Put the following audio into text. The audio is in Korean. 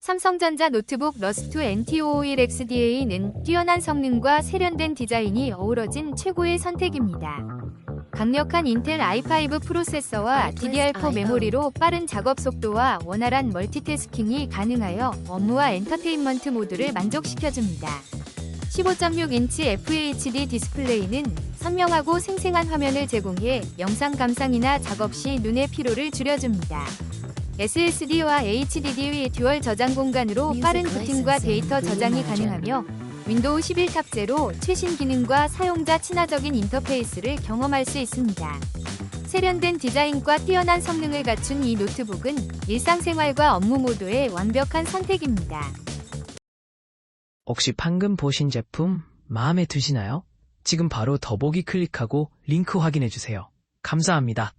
삼성전자 노트북 러스트 NT551XDA는 뛰어난 성능과 세련된 디자인이 어우러진 최고의 선택입니다. 강력한 인텔 i5 프로세서와 DDR4 메모리로 빠른 작업 속도와 원활한 멀티태스킹이 가능하여 업무와 엔터테인먼트 모두를 만족시켜줍니다. 15.6인치 FHD 디스플레이는 선명하고 생생한 화면을 제공해 영상 감상이나 작업 시 눈의 피로를 줄여줍니다. SSD와 HDD 듀얼 저장 공간으로 빠른 부팅과 데이터 저장이 가능하며 윈도우 11 탑재로 최신 기능과 사용자 친화적인 인터페이스를 경험할 수 있습니다. 세련된 디자인과 뛰어난 성능을 갖춘 이 노트북은 일상생활과 업무 모두의 완벽한 선택입니다. 혹시 방금 보신 제품 마음에 드시나요? 지금 바로 더보기 클릭하고 링크 확인해주세요. 감사합니다.